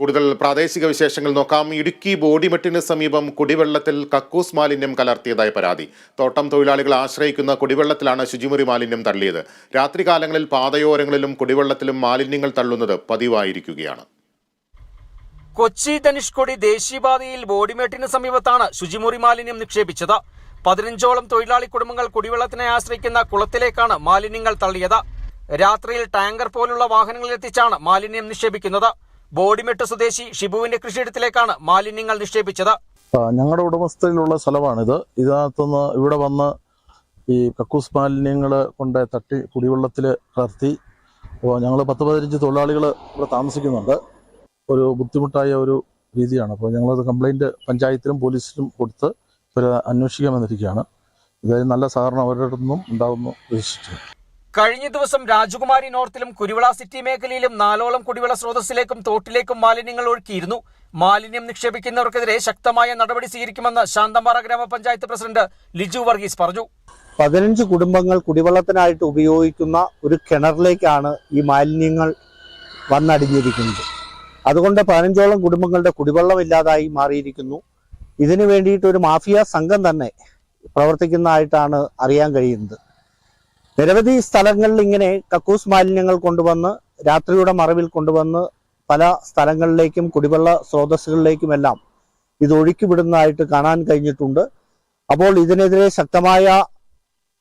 കൂടുതൽ പ്രാദേശിക വിശേഷങ്ങൾ നോക്കാം. ഇടുക്കി ബോഡിമെട്ടിന് സമീപം കുടിവെള്ളത്തിൽ കക്കൂസ് മാലിന്യം കലർത്തിയതായി പരാതി. തോട്ടം തൊഴിലാളികൾ ആശ്രയിക്കുന്ന കുടിവെള്ളത്തിലാണ് ശുചിമുറി മാലിന്യം തള്ളിയത്. രാത്രികാലങ്ങളിൽ പാതയോരങ്ങളിലും കുടിവെള്ളത്തിലും മാലിന്യങ്ങൾ തള്ളുന്നത് പതിവായിരിക്കുകയാണ്. കൊച്ചി ധനുഷ്കോടി ദേശീയപാതയിൽ ബോഡിമേട്ടിന് സമീപത്താണ് ശുചിമുറി മാലിന്യം നിക്ഷേപിച്ചത്. പതിനഞ്ചോളം തൊഴിലാളി കുടുംബങ്ങൾ കുടിവെള്ളത്തിനെ ആശ്രയിക്കുന്ന കുളത്തിലേക്കാണ് മാലിന്യങ്ങൾ തള്ളിയത്. രാത്രിയിൽ ടാങ്കർ പോലുള്ള വാഹനങ്ങളിൽ എത്തിച്ചാണ് മാലിന്യം നിക്ഷേപിക്കുന്നത്. ബോഡിമെട്ട് സ്വദേശി ഷിബുവിന്റെ കൃഷിയിടത്തിലേക്കാണ് മാലിന്യങ്ങൾ നിക്ഷേപിച്ചത്. ഞങ്ങളുടെ ഉടമസ്ഥയിലുള്ള സ്ഥലമാണിത്. ഇതിനകത്തുനിന്ന് ഇവിടെ വന്ന് ഈ കക്കൂസ് മാലിന്യങ്ങൾ കൊണ്ട് തട്ടി കുടിവെള്ളത്തിൽ കലർത്തി. അപ്പോൾ ഞങ്ങൾ പത്ത് പതിനഞ്ച് തൊഴിലാളികൾ ഇവിടെ താമസിക്കുന്നുണ്ട്. ഒരു ബുദ്ധിമുട്ടായ ഒരു രീതിയാണ്. അപ്പോൾ ഞങ്ങളത് കംപ്ലൈന്റ് പഞ്ചായത്തിലും പോലീസിലും കൊടുത്ത് ഇവർ അന്വേഷിക്കാമെന്നിരിക്കുകയാണ്. ഇതായി നല്ല സഹകരണം അവരുടെ നിന്നും ഉണ്ടാകുമെന്ന് പ്രതീക്ഷിച്ചു കഴിഞ്ഞ ദിവസം രാജകുമാരി നോർത്തിലും കുരുവിള സിറ്റി മേഖലയിലും നാലോളം കുടിവെള്ള സ്രോതസ്സിലേക്കും തോട്ടിലേക്കും മാലിന്യങ്ങൾ ഒഴുക്കിയിരുന്നു. മാലിന്യം നിക്ഷേപിക്കുന്നവർക്കെതിരെ ശക്തമായ നടപടി സ്വീകരിക്കുമെന്ന് ശാന്തമ്പാറ ഗ്രാമപഞ്ചായത്ത് പ്രസിഡന്റ് ലിജു വർഗീസ് പറഞ്ഞു. പതിനഞ്ച് കുടുംബങ്ങൾ കുടിവെള്ളത്തിനായിട്ട് ഉപയോഗിക്കുന്ന ഒരു കിണറിലേക്കാണ് ഈ മാലിന്യങ്ങൾ വന്നടിഞ്ഞിരിക്കുന്നത്. അതുകൊണ്ട് പതിനഞ്ചോളം കുടുംബങ്ങളുടെ കുടിവെള്ളമില്ലാതായി മാറിയിരിക്കുന്നു. ഇതിനു വേണ്ടിയിട്ട് ഒരു മാഫിയ സംഘം തന്നെ പ്രവർത്തിക്കുന്നതായിട്ടാണ് അറിയാൻ കഴിയുന്നത്. നിരവധി സ്ഥലങ്ങളിൽ ഇങ്ങനെ കക്കൂസ് മാലിന്യങ്ങൾ കൊണ്ടുവന്ന് രാത്രിയുടെ മറവിൽ കൊണ്ടുവന്ന് പല സ്ഥലങ്ങളിലേക്കും കുടിവെള്ള സ്രോതസ്സുകളിലേക്കുമെല്ലാം ഇത് ഒഴുക്കി വിടുന്നതായിട്ട് കാണാൻ കഴിഞ്ഞിട്ടുണ്ട്. അപ്പോൾ ഇതിനെതിരെ ശക്തമായ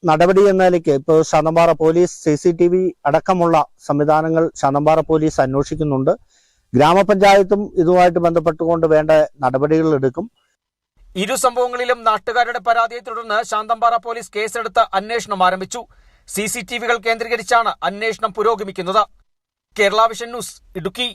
നടപടി എന്ന നിലയ്ക്ക് ഇപ്പോൾ Santhanpara police C C T V അടക്കമുള്ള സംവിധാനങ്ങൾ ശാന്തമ്പാറ പോലീസ് അന്വേഷിക്കുന്നുണ്ട്. ഗ്രാമപഞ്ചായത്തും ഇതുമായിട്ട് ബന്ധപ്പെട്ടുകൊണ്ട് വേണ്ട നടപടികൾ എടുക്കും. ഇരു സംഭവങ്ങളിലും നാട്ടുകാരുടെ പരാതിയെ തുടർന്ന് ശാന്തമ്പാറ പോലീസ് കേസെടുത്ത് അന്വേഷണം ആരംഭിച്ചു. സി കേന്ദ്രീകരിച്ചാണ് അന്വേഷണം പുരോഗമിക്കുന്നത്. Kerala vision news Idukki.